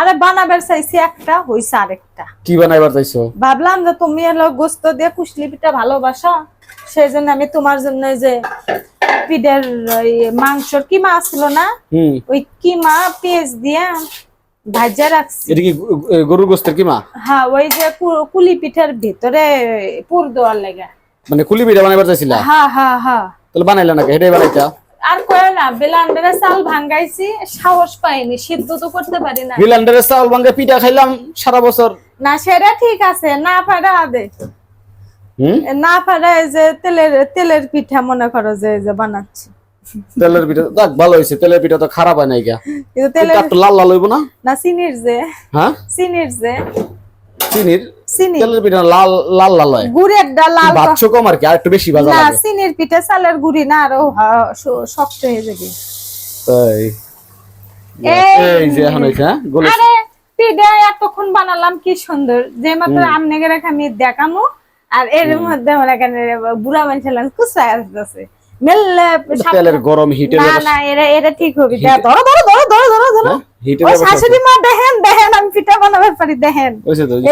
আরে বানাবার চাইছি একটা হইছে আরেকটা। কি বানাইবার চাইছো? ভাবলাম যে তুমি এলো গোস্ত দিয়ে কুশলি পিঠা ভালোবাসা সেই জন্য আমি তোমার জন্য যে পিঠের ওই মাংসর কিমা ছিল না ওই কিমা পেঁয়াজ দিয়ে ভাজা রাখছি। এটা কি গরুর গোস্তের কিমা? হ্যাঁ ওই যে কুলি পিঠার ভিতরে পুর দেওয়ার লেগে। মানে কুলি পিঠা বানাইবার চাইছিলা? হ্যাঁ হ্যাঁ হ্যাঁ। তাহলে বানাইলা নাকি? হেডে বানাইতা? আর কয়ে না বেলান্ডারে চাল সাহস পাইনি সিদ্ধ তো করতে পারি না ভাঙ্গে পিঠা খাইলাম সারা বছর। না সেটা ঠিক আছে না পারা দে। হুম? না পারা যে তেলের তেলের পিঠা মনে করো যে যে বানাচ্ছি। তেলের পিঠা দেখ ভালো হয়েছে তেলের পিঠা তো খারাপ হয় নাই গা কিন্তু তেলের লাল লাল হইব না? না চিনির যে। হ্যাঁ? চিনির যে। চিনির? চিনি তেলের পিঠা লাল লাল লাল হয়। গুড়ের ডাল লাল বাচ্চ কম আর কি আর একটু বেশি ভাজা না চিনির পিঠা চালের গুড়ি না আরও শক্ত হয়ে যাবে। তাই এই- যে এখন হয়েছে হ্যাঁ গলে আরে পিঠা এতক্ষণ বানালাম কি সুন্দর। যে মাত্র আমনেগে রেখে আমি দেখামু আর এর মধ্যে আমার এখানে বুড়া মানুষ কুচায় আসতেছে মেললে তেলের গরম হিটের না না এরা এরা ঠিক হবে। ধরো ধরো ধরো ধরো ধরো ধরো। হিটের ব্যবস্থা শাশুড়ি মা দেখেন দেখেন আমি পিঠা বানাবার পারি দেখেন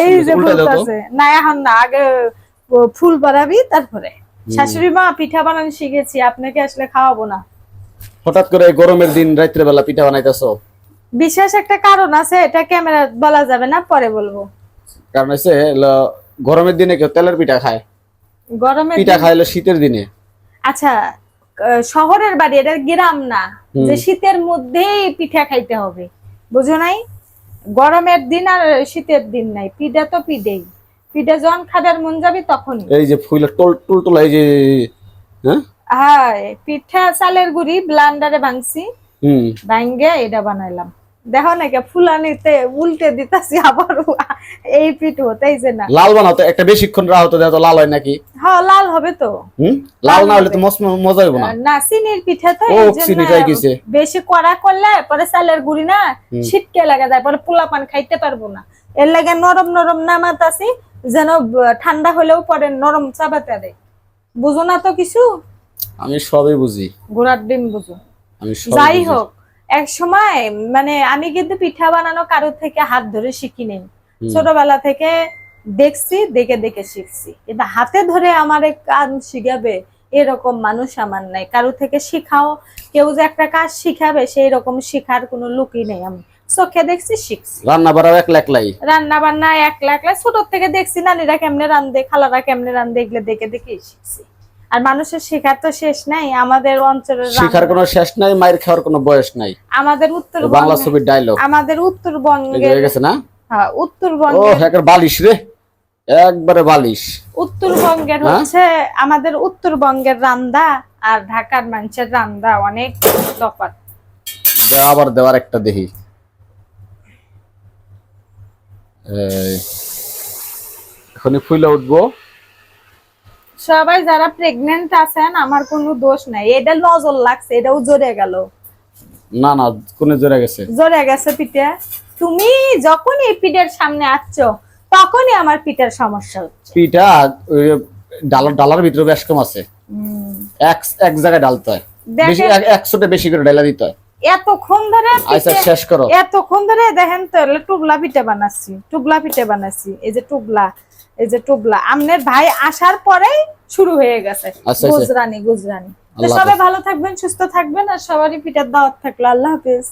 এই যে উল্টা দাও তো। ফুলতেছে না এখন না আগে ফুল বাড়াবি তারপরে। শাশুড়ি মা পিঠা বানানো শিখেছি আপনাকে আসলে খাওয়াবো না। হঠাৎ করে গরমের দিন রাত্রে বেলা পিঠা বানাইতেছো? বিশেষ একটা কারণ আছে এটা ক্যামেরা বলা যাবে না পরে বলব। কারণ হচ্ছে গরমের দিনে কেউ তেলের পিঠা খায়। গরমের পিঠা খায় হলো শীতের দিনে। আচ্ছা শহরের বাড়ি এটা গ্রাম না। যে শীতের মধ্যেই পিঠা খাইতে হবে। বুঝো নাই? গরমের দিন আর শীতের দিন নাই পিডা তো পিডেই। পিডা যখন খাদার মন যাবে তখন এই যে ফুইলা টল টল টল এই যে হ্যাঁ? হ্যাঁ পিঠা চালের গুড়ি ব্লান্ডারে ভাঙছি হুম। ভাঙ্গে এটা বানাইলাম। দেখো নাকি ফুলানিতে উল্টে দিতাছি আবার এই পিঠ হতেইছে না। লাল বানাও তো একটা বেশিক্ষণ তো দেখো লাল হয় নাকি? হ্যাঁ লাল হবে তো। হুম? লাল না হলে তো মজা হইব না। না চিনির পিঠা তো এই জন্য বেশি কড়া করলে পরে চালের গুড়ি না শীতকে লাগা যায় পরে পোলা পান খাইতে পারব না। এর লাগে নরম নরম নামাত আছি যেন ঠান্ডা হলেও পরে নরম চাবাতে দেয়। বুঝো না তো কিছু? আমি সবই বুঝি। ঘোড়ার ডিম বুঝো। আমি যাই হোক। এক সময় মানে আমি কিন্তু পিঠা বানানো কারও থেকে হাত ধরে শিখি নেই ছোটবেলা থেকে দেখছি দেখে দেখে শিখছি। কিন্তু হাতে ধরে আমার এক কাজ শিখাবে এরকম মানুষ আমার নাই। কারও থেকে শিখাও কেউ যে একটা কাজ শিখাবে সেই রকম শিখার কোনো লুকই নেই আমি। চোখে দেখছি শিখছি। রান্না বাড়াও একলা একলাই রান্না বান্না একলা একলা ছোট থেকে দেখছি নানিরা কেমনে রান্ধে খালারা কেমনে রান্ধে এগুলো দেখে দেখেই শিখছি। আর মানুষের শেখার তো শেষ নাই আমাদের অঞ্চলের শিখার কোনো শেষ নাই মায়ের খাওয়ার কোনো বয়স নাই। আমাদের বাংলা উত্তরবঙ্গে ছবির ডায়লগ আমাদের উত্তরবঙ্গের হয়ে গেছে না? হ্যাঁ, ও উত্তরবঙ্গের বালিশ রে। একবারে বালিশ। উত্তরবঙ্গের হ্যাঁ? হচ্ছে আমাদের উত্তরবঙ্গের রান্দা আর ঢাকার মানুষের রান্দা অনেক তফাৎ। আবার দেওয়ার একটা দেখি। এখনই ফুলে উঠবো। সবাই যারা প্রেগনেন্ট আছেন আমার কোনো দোষ নাই। এটা নজর লাগছে এটাও জোরে গেল। না না কোনে জোরে গেছে। জোরে গেছে পিঠে। তুমি যখন এই পিঠের সামনে আসছ তখনই আমার পিঠের সমস্যা হচ্ছে। পিঠা ডালার ডালার ভিতরে বেশ কম আছে। এক এক জায়গায় ডালতে হয়। বেশি এক- একশোটা বেশি করে ডালা দিতে হয়। এতক্ষণ ধরে আচ্ছা শেষ করো। এতক্ষণ ধরে দেখেন তো টুবলা পিঠে বানাচ্ছি টুবলা পিঠে বানাচ্ছি। এই যে টুবলা এই যে টুবলা। আমনের ভাই আসার পরেই শুরু হয়ে গেছে। আচ্ছা, আচ্ছা। গুজরানি গুজরানি। সবাই ভালো থাকবেন সুস্থ থাকবেন আর সবারই পিঠার দাওয়াত থাকল। আল্লাহ হাফেজ।